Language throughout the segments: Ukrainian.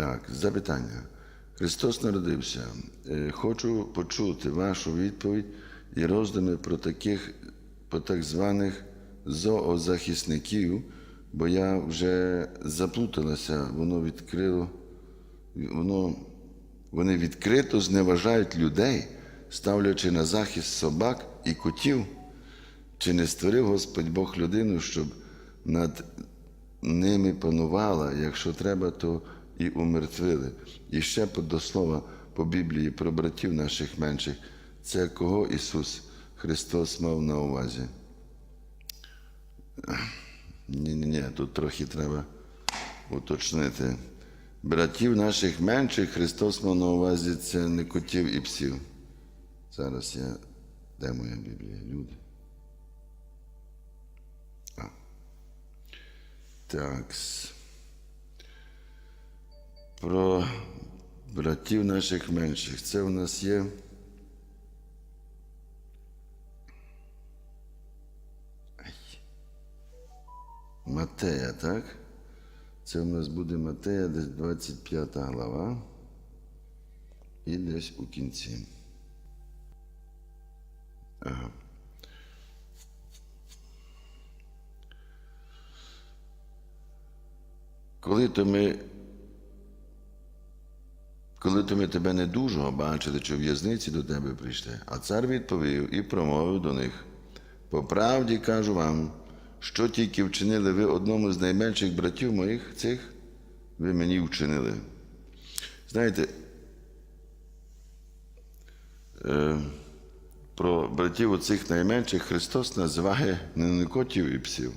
Так, запитання. Христос народився. Е, Хочу почути вашу відповідь і роздуми про таких, про так званих зоозахисників, бо я вже заплуталася, воно відкрило, воно, вони відкрито зневажають людей, ставлячи на захист собак і котів. Чи не створив Господь Бог людину, щоб над ними панувала, якщо треба, то і умертвили. І ще до слова по Біблії про братів наших менших. Це кого Ісус Христос мав на увазі? Ні, ні, ні, тут трохи треба уточнити. Братів наших менших Христос мав на увазі це не котів і псів. Зараз я. Де моя Біблія? Люди. А. Так. Про братів наших менших. Це у нас є. Матея, так? Це у нас буде Матея, десь 25 глава. І десь у кінці. Ага. Коли то ми, коли то ми тебе недужого бачили, чи в'язниці до тебе прийшли, а цар відповів і промовив до них: по правді кажу вам, що тільки вчинили ви одному з найменших братів моїх цих, ви мені вчинили. Знаєте, е, про братів оцих найменших Христос називає не котів і псів,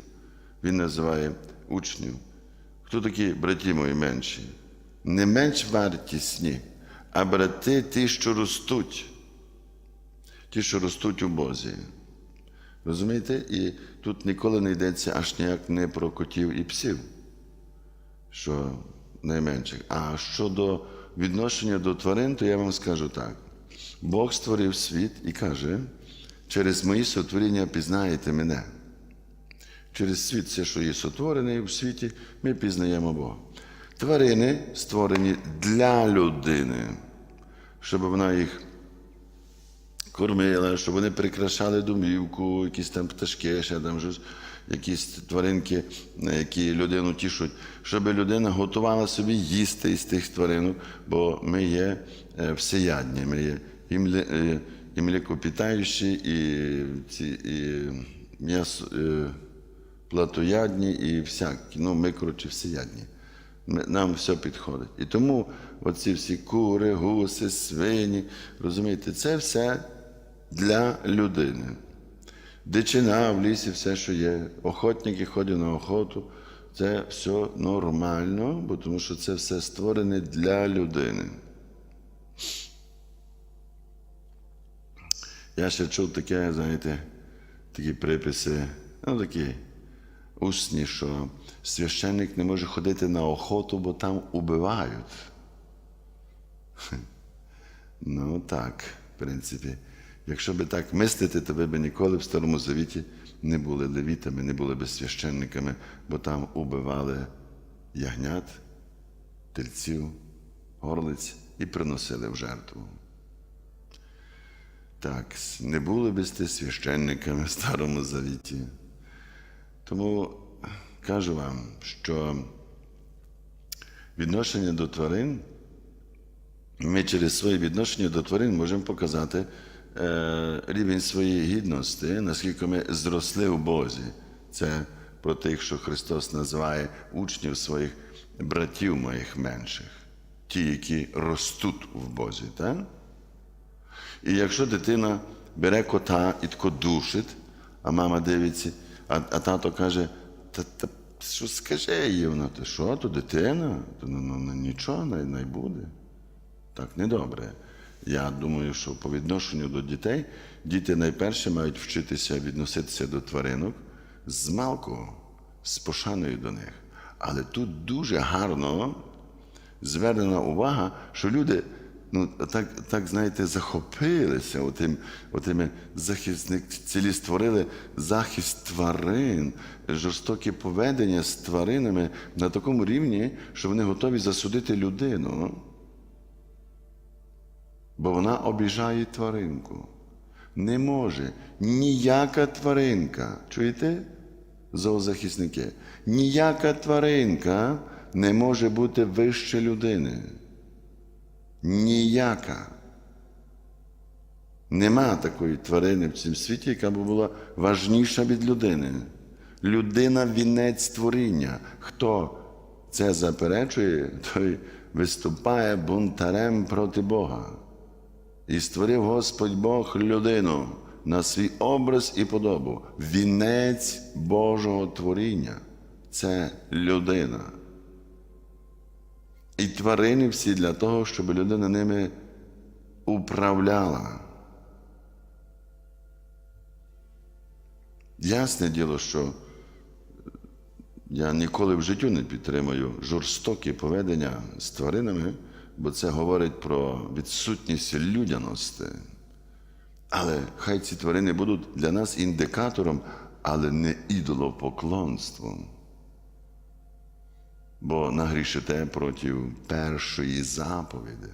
Він називає учнів. Хто такі браті мої менші? Не менш вартісні, а брати ті, що ростуть, ті, що ростуть у Бозі. Розумієте? І тут ніколи не йдеться аж ніяк не про котів і псів, що найменших. А щодо відношення до тварин, то я вам скажу так. Бог створив світ і каже, через мої сотворіння пізнаєте мене. Через світ, все, що є сотворене в світі, ми пізнаємо Бога. Тварини створені для людини, щоб вона їх кормила, щоб вони прикрашали домівку, якісь там пташки, ще там щось, якісь тваринки, які людину тішуть, щоб людина готувала собі їсти із тих тваринок, бо ми є е, всеядні, ми є і, мле, е, і млекопітаючі, і, ці, і м'ясо. е, платоядні і всякі. Ну, ми, коротше, всеядні. Нам все підходить. І тому оці всі кури, гуси, свині, розумієте, це все для людини. Дичина в лісі, все, що є. Охотники ходять на охоту. Це все нормально, бо тому що це все створене для людини. Я ще чув таке, знаєте, такі приписи, ну такі усні, що священник не може ходити на охоту, бо там убивають. Ну так, в принципі. Якщо би так мислити, то ви б ніколи в Старому Завіті не були левітами, не були б священниками, бо там убивали ягнят, тельців, горлиць і приносили в жертву. Так, не були б сте священниками в Старому Завіті. Тому кажу вам, що відношення до тварин, ми через своє відношення до тварин можемо показати е, рівень своєї гідності, наскільки ми зросли в Бозі. Це про тих, що Христос називає учнів своїх братів моїх менших, ті, які ростуть в Бозі. Так? І якщо дитина бере кота і тако душить, а мама дивиться, а, а тато каже, та, та що скаже їй вона, ти що, то дитина, то ну, ну, ну, нічого не, не буде. Так недобре. Я думаю, що по відношенню до дітей діти найперше мають вчитися відноситися до тваринок з малку, з пошаною до них. Але тут дуже гарно звернена увага, що люди ну, так, так знаєте, захопилися отим, отими захисник, цілі створили захист тварин, жорстокі поведення з тваринами на такому рівні, що вони готові засудити людину, бо вона обіжає тваринку. Не може ніяка тваринка, чуєте? Зоозахисники, ніяка тваринка не може бути вище людини. Ніяка. Нема такої тварини в цьому світі, яка б була важніша від людини. Людина вінець творіння. Хто це заперечує, той виступає бунтарем проти Бога. І створив Господь Бог людину на свій образ і подобу. Вінець Божого творіння це людина. І тварини всі для того, щоб людина ними управляла. Ясне діло, що я ніколи в життю не підтримую жорстокі поведення з тваринами, бо це говорить про відсутність людяності. Але хай ці тварини будуть для нас індикатором, але не ідолопоклонством. Бо нагрішите проти першої заповіді.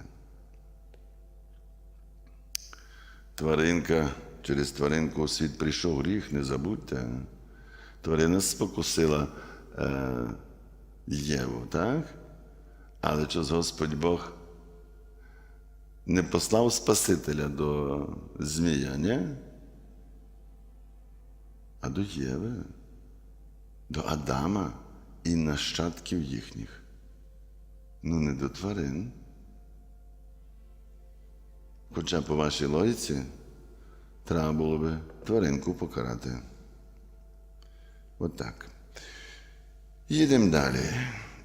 Тваринка, через тваринку у світ прийшов гріх, не забудьте. Тварина спокусила е, Єву, так? Але чого Господь Бог не послав Спасителя до Змія, ні? А до Єви, до Адама і нащадків їхніх. Ну, не до тварин. Хоча по вашій логіці треба було би тваринку покарати. От так. Їдемо далі.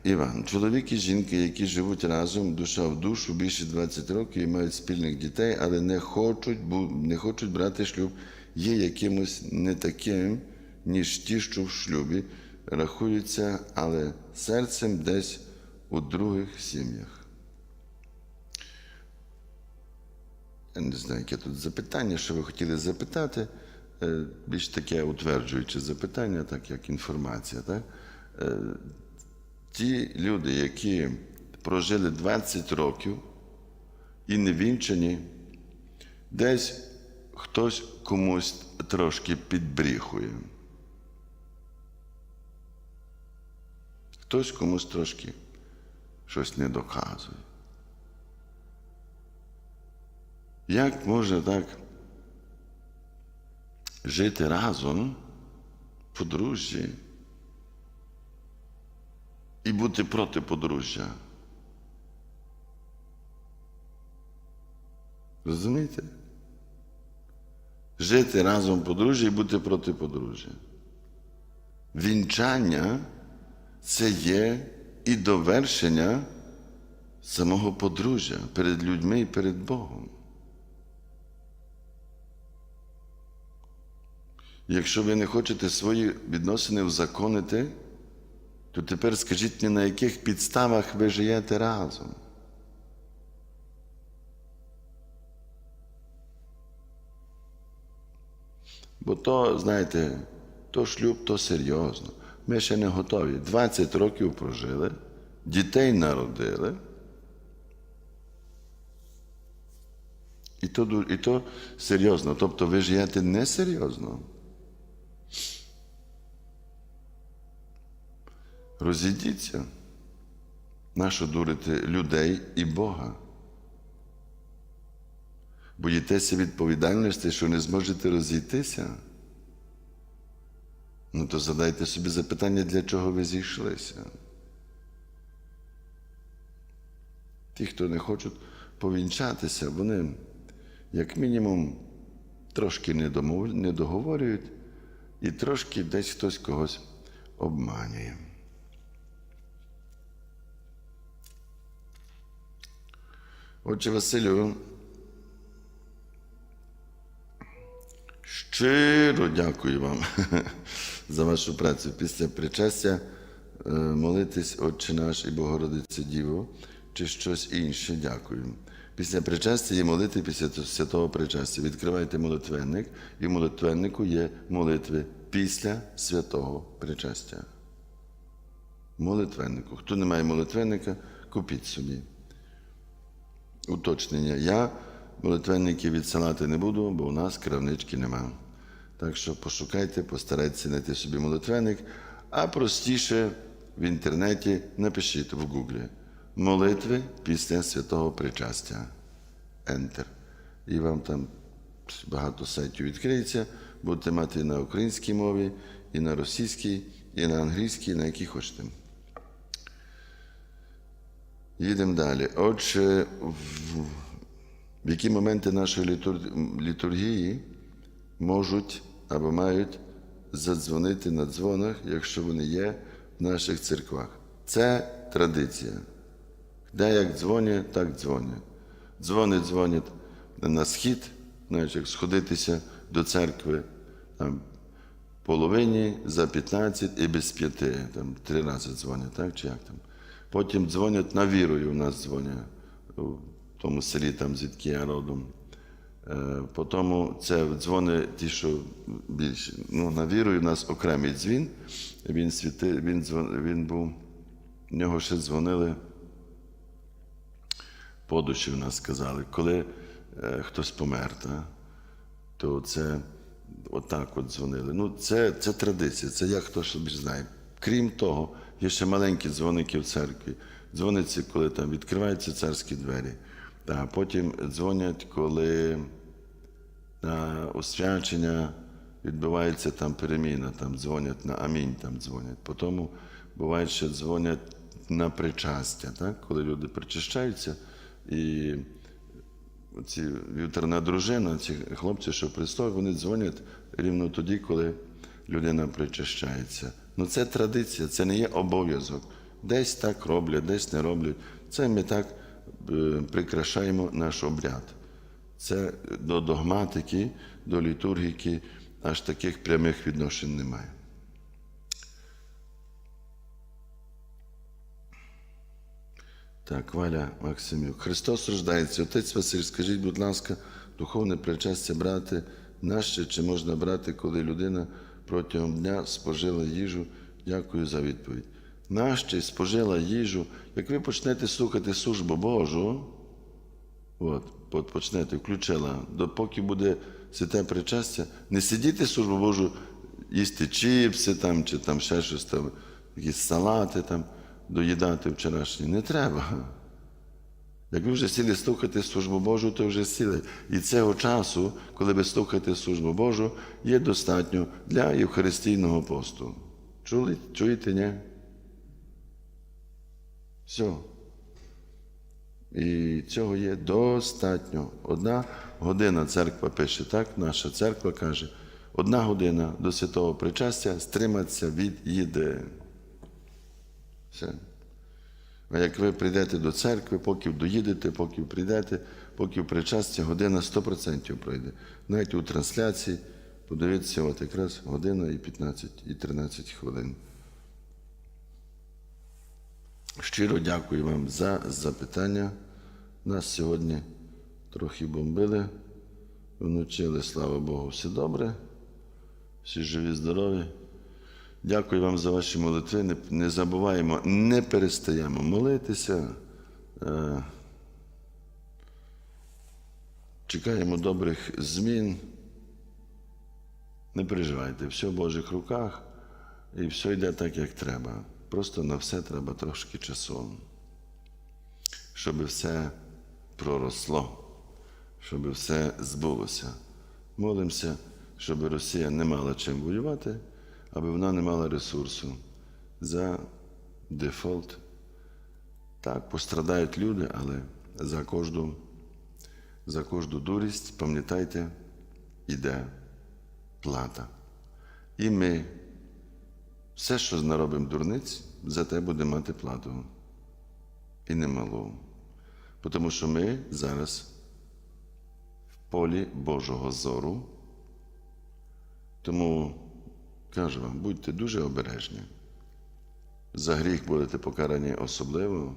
Іван, чоловік і жінки, які живуть разом, душа в душу більше 20 років і мають спільних дітей, але не хочуть, не хочуть брати шлюб, є якимось не таким, ніж ті, що в шлюбі, рахуються, але серцем десь у других сім'ях. Я не знаю, яке тут запитання, що ви хотіли запитати. Е, Більш таке утверджуюче запитання, так як інформація. Так? Е, Ті люди, які прожили 20 років і не вінчані, десь хтось комусь трошки підбріхує. Хтось комусь трошки щось не доказує. Як можна так жити разом, подружжі, і бути проти подружжя? Розумієте? Жити разом в подружжі і бути проти подружжя. Вінчання це є і довершення самого подружжя перед людьми і перед Богом. Якщо ви не хочете свої відносини узаконити, то тепер скажіть мені, на яких підставах ви живете разом. Бо то, знаєте, то шлюб, то серйозно. Ми ще не готові. 20 років прожили, дітей народили. І то, і то серйозно. Тобто ви живете несерйозно. Розійдіться. Нащо дурити людей і Бога? Боїтеся відповідальності, що не зможете розійтися? Ну то задайте собі запитання, для чого ви зійшлися. Ті, хто не хочуть повінчатися, вони, як мінімум, трошки не договорюють і трошки десь хтось когось обманює. Отже, Василю, щиро дякую вам за вашу працю. Після причастя е, молитись Отче наш і Богородице Діво, чи щось інше. Дякую. Після причастя є молитви після святого причастя. Відкривайте молитвенник, і в молитвеннику є молитви після святого причастя. Молитвеннику. Хто не має молитвенника, купіть собі. Уточнення. Я молитвенники відсилати не буду, бо у нас кравнички нема. Так що пошукайте, постарайтеся знайти собі молитвенник, а простіше в інтернеті напишіть в Гуглі молитви після святого причастя. Enter. І вам там багато сайтів відкриється, будете мати і на українській мові, і на російській, і на англійській, на якій хочете. Їдемо далі. Отже, в, які моменти нашої літур- літургії можуть або мають задзвонити на дзвонах, якщо вони є в наших церквах. Це традиція. Де як дзвонять, так дзвонять. Дзвони дзвонять на схід, знаєш, як сходитися до церкви там, половині за 15 і без п'яти, там три рази дзвонять, так чи як там. Потім дзвонять на вірою, у нас дзвонять у тому селі, там звідки я родом. Е, Потім це дзвони ті, що більше. Ну, на вірою у нас окремий дзвін. Він світи, він, дзвон, він був, в нього ще дзвонили по душі в нас сказали, коли е, хтось помер, та, то це отак от дзвонили. Ну, це, це традиція, це як хто собі знає. Крім того, є ще маленькі дзвоники в церкві. Дзвониться, коли там відкриваються царські двері. А потім дзвонять, коли на освячення відбувається там переміна, там дзвонять на амінь, там дзвонять. Потім буває, що дзвонять на причастя, так? коли люди причащаються, і ці вівторна дружина, ці хлопці, що пристой, вони дзвонять рівно тоді, коли людина причащається. Ну це традиція, це не є обов'язок. Десь так роблять, десь не роблять. Це ми так прикрашаємо наш обряд. Це до догматики, до літургіки аж таких прямих відношень немає. Так, Валя Максимюк. Христос рождається. Отець Василь, скажіть, будь ласка, духовне причастя брати наще чи можна брати, коли людина протягом дня спожила їжу? Дякую за відповідь. Наще спожила їжу. Як ви почнете слухати службу Божу, От, от почнете, включила, допоки буде святе причастя, не сидіти службу Божу, їсти чіпси там, чи там ще щось там, якісь салати там, доїдати вчорашні. Не треба. Як ви вже сіли слухати службу Божу, то вже сіли. І цього часу, коли ви слухаєте службу Божу, є достатньо для Євхаристійного посту. Чули? Чуєте, ні? Все. І цього є достатньо. Одна година церква пише так, наша церква каже, одна година до святого причастя стриматися від їди. Все. А як ви прийдете до церкви, поки доїдете, поки прийдете, поки в причастя година 100% пройде. Навіть у трансляції подивіться, от якраз година і 15, і 13 хвилин. Щиро дякую вам за запитання. Нас сьогодні трохи бомбили, вночі, але слава Богу, все добре. Всі живі, здорові. Дякую вам за ваші молитви. Не, не забуваємо, не перестаємо молитися. Е, чекаємо добрих змін. Не переживайте, все в Божих руках і все йде так, як треба. Просто на все треба трошки часу, щоб все проросло, щоб все збулося. Молимося, щоб Росія не мала чим воювати, аби вона не мала ресурсу за дефолт. Так, пострадають люди, але за кожну, за кожну дурість, пам'ятайте, іде плата. І ми все, що наробимо дурниць, за те будемо мати плату. І немалу. Тому що ми зараз в полі Божого зору. Тому кажу вам, будьте дуже обережні. За гріх будете покарані особливо,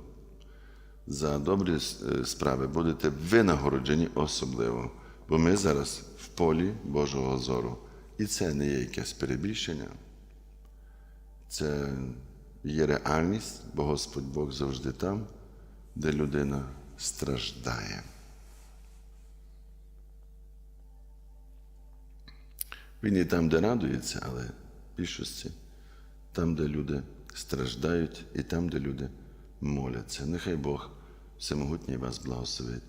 за добрі е, справи будете винагороджені особливо. Бо ми зараз в полі Божого зору. І це не є якесь перебільшення. Це є реальність, бо Господь Бог завжди там, де людина страждає. Він і там, де радується, але в більшості там, де люди страждають, і там, де люди моляться. Нехай Бог всемогутній вас благословить.